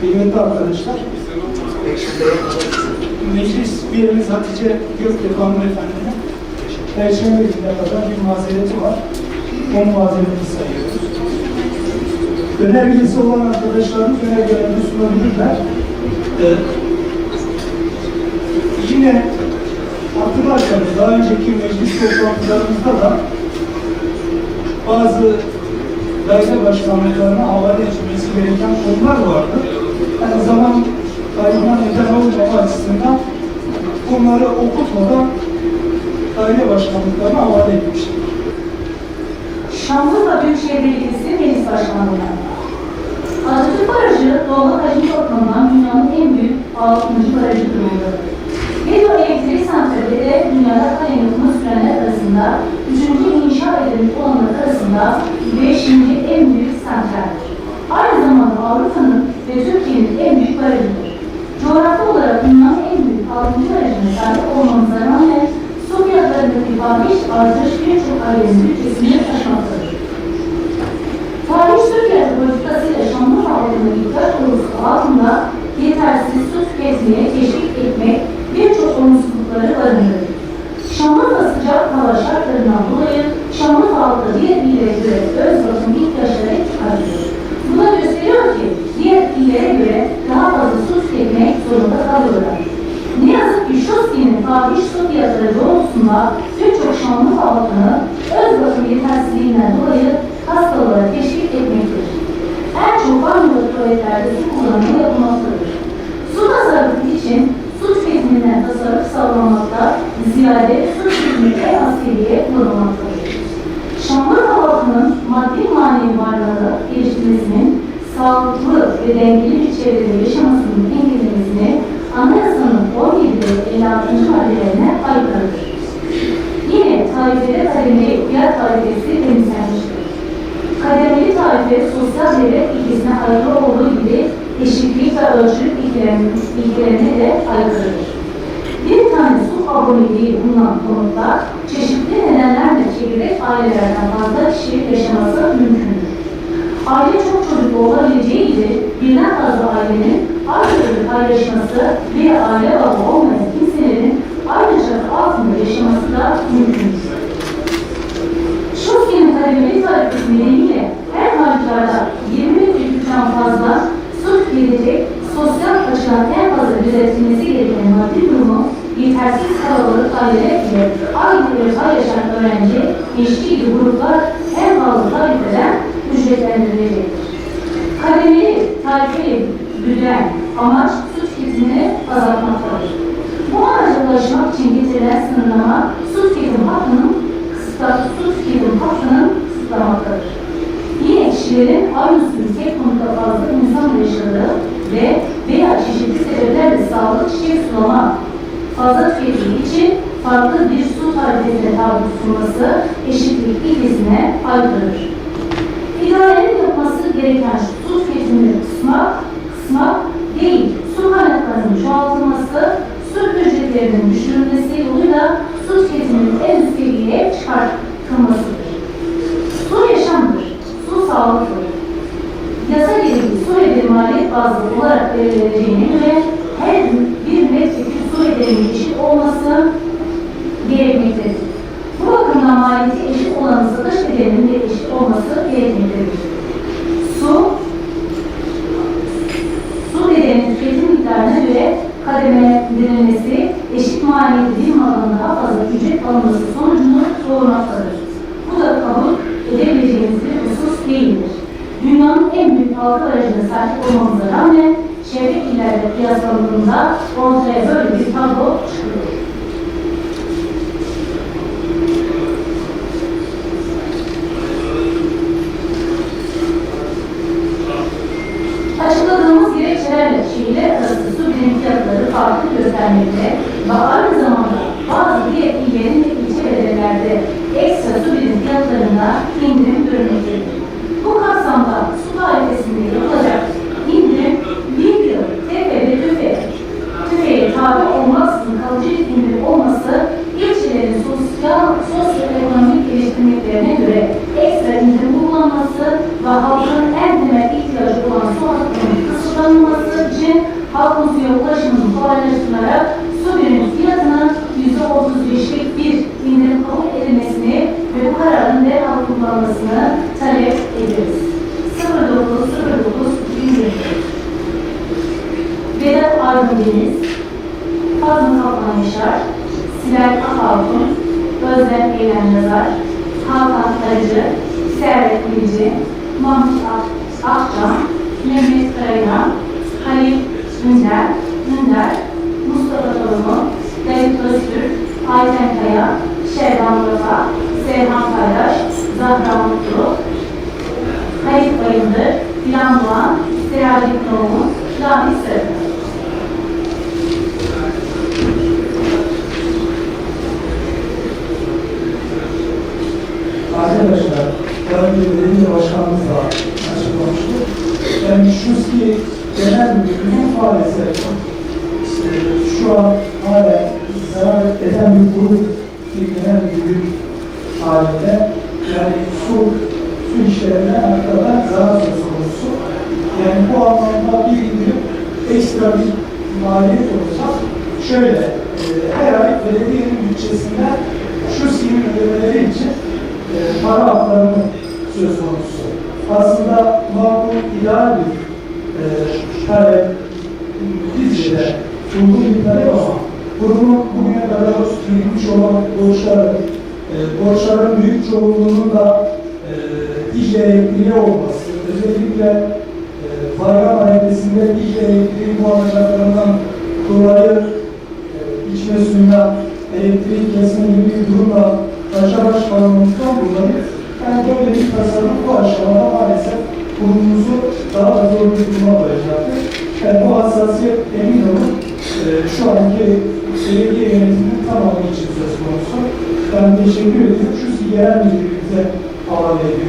kıymetli arkadaşlar. Meclis üyemiz Hatice Göktepe hanımefendinin Perşembe gününe kadar bir mazereti var. O mazereti sayıyoruz. Önergesi olan arkadaşlarımız önergelerini sunabilirler. Ee, yine hatırlarsanız daha önceki meclis toplantılarımızda da bazı daire başkanlıklarına havale edilmesi gereken konular vardı. Zaman kaybına neden olmama açısından bunları okutmadan daire başkanlıklarına havale etmiştik. Şanlıurfa Büyükşehir Belediyesi Meclis Başkanlığı. Atatürk Barajı doğal hacim bakımından dünyanın en büyük 6. barajı durumunda. Hidroelektrik santrali de dünyada kalem yapımı sürenler arasında 3. inşa edilmiş olanlar arasında 5. en büyük santraldir. Aynı zamanda Avrupa'nın ve Türkiye'nin en büyük barajıdır. Coğrafi olarak dünyanın en büyük 6. barajına sahip olmamıza rağmen su fiyatlarındaki fahiş artış birçok ailenin bütçesini aşmaktadır. Fahiş fiyatı politikasıyla Şanlıurfa halkının ihtiyaç konusu altında yetersiz su tüketmeye teşvik etmek birçok olumsuzlukları barındırır. Şanlıurfa sıcak hava şartlarından dolayı Şanlıurfa halkı diğer illere göre öz bakım ihtiyaçları çıkartıyor. Bu da gösteriyor ki diğer illere göre daha fazla su tüketmek zorunda kalıyorlar. Ne yazık ki Şoski'nin fahiş su fiyatları doğrultusunda birçok Şanlıurfa halkını öz bakım yetersizliğinden dolayı hastalığa teşvik etmektedir. En çok banyo tuvaletlerde su kullanımı yapılmaktadır. Su tasarrufu için su tüketiminden tasarruf sağlamakta ziyade su tüketimini en az seviyeye kullanılmaktadır. Şanlıurfa halkının maddi manevi varlığı geliştirmesinin sağlıklı ve dengeli bir çevrede yaşamasının 56. maddelerine aykırıdır. Yine tarifede kademeli fiyat tarifesi temizlenmiştir. Kademeli tarife sosyal devlet ilkesine aykırı olduğu gibi eşitlik ve ölçülük ilkelerine- de aykırıdır. Bir tane su aboneliği bulunan konutlar çeşitli nedenlerle çekirdek ailelerden fazla kişinin yaşaması mümkündür. Aile çok çocuklu olabileceği gibi birden fazla ailenin evde paylaşması veya aile bağı olmayan kimselerin aynı çatı altında yaşaması da mümkündür. Şoski'nin kademeli tarifesi nedeniyle her halükarda 20 ülkeden fazla su tüketecek, sosyal açıdan en fazla düzeltilmesi gereken maddi durumu yetersiz kalabalık aileler ile aynı ev paylaşan öğrenci, eşli gruplar en fazla tarifeden ücretlendirilecektir. Kademeli tarifeli güden amaç su tüketimini azaltmaktadır. Bu amaca ulaşmak için getirilen sınırlama su tüketim hakkının kısıtla, su tüketim hakkının kısıtlamaktadır. Yine kişilerin aynı tek konuda fazla insan yaşadığı ve veya çeşitli sebeplerle sağlık çiçek sulama fazla tükettiği için farklı bir su tarifesine tabi tutulması eşitlik ilkesine aykırıdır. Gereken su tüketimini kısmak, kısmak değil, su kaynaklarının çoğaltılması, su ücretlerinin düşürülmesi yoluyla su tüketiminin en üst seviyeye çıkartılmasıdır. Su yaşamdır, su sağlıktır. Yasa gereği su bedeli maliyet bazlı olarak belirleneceğine göre her bir metreküp su bedelinin eşit olması gerekmektedir. Bu bakımdan maliyeti eşit olan satış bedelinin de eşit olması gerekmektedir. Su, su bedelinin tüketim miktarına göre kademelendirilmesi, eşit maliyetli bir maldan daha fazla ücret alınması sonucunu doğurmaktadır. Bu da kabul edebileceğimiz bir husus değildir. Dünyanın en büyük halka aracına sahip olmamıza rağmen çevre illerle kıyaslandığında ortaya böyle bir tablo çıkıyor. Açıkladığımız gerekçelerle şehirler arası su birim fiyatları farklı göstermekte ve aynı zamanda bazı diğer illerin ve ilçe belediyelerde ekstra su birim fiyatlarında indirim görülmektedir. Bu kapsamda su tarifesinde yapılacak indirim bir yıl TEFE ve TÜFE, TÜFE'ye tabi olmaksızın kalıcı bir indirim olması ilçelerin sosyal, sosyoekonomik geliştirmeklerine göre ekstra indirim uygulanması ve halkın en temel ihtiyacı olan su hakkının kısıtlanması kullanılması halkın suya ulaşımını kolaylaştırarak su birimi fiyatının %35'lik bir indirim kabul edilmesini ve bu kararın derhal kullanılmasını talep ederiz. 09.09.2024 Vedat Aydın Deniz, Fazıl Kaplan Yaşar, Sibel Akalkun, Özlem Eylem Yazar, Hakan Arıcı, Servet Bilici, Mahmut Ak- Akçam, Mehmet Karayan, Halil Ünder, Ünder, Mustafa Torunu, David Öztürk, Ayten Kaya, Şerdan Mustafa, Serhan Paydaş, Zahra Mutlu, Halit Bayındır, Dilan Doğan, Seraci Kınoğlu, Rahmi Sarı. Arkadaşlar, daha önce belediye başkanımız da açıklamıştı. Yani şu ki genel müdürlüğün maalesef e, şu an hala zarar eden bir grup bir genel müdürlük halinde yani su, su işlerine arkada zarar söz konusu. Yani bu anlamda bir indirim ekstra bir maliyet olacak. Şöyle, e, her ay belediyenin bütçesinden şu simin ödemeleri için e, para aktarımı söz konusu. Aslında makul ideal bir e, talep bizce uygun bir talep ama kurumun bugüne kadar verilmiş olan borçların, e, borçların büyük çoğunluğunun da e, iş elektriği olması, özellikle e, bayram arifesinde iş elektriği muhafazalarından dolayı e, içme suyuna elektrik kesme gibi bir durumla başa baş kalmamızdan dolayı yani böyle bir tasarım bu aşamada maalesef zor bir duruma. Yani bu hassasiyet emin olun e, şu anki belediye yönetiminin tamamı için söz konusu. Ben teşekkür ediyorum. Şu yerel müdürlüğümüze havale ediyorum.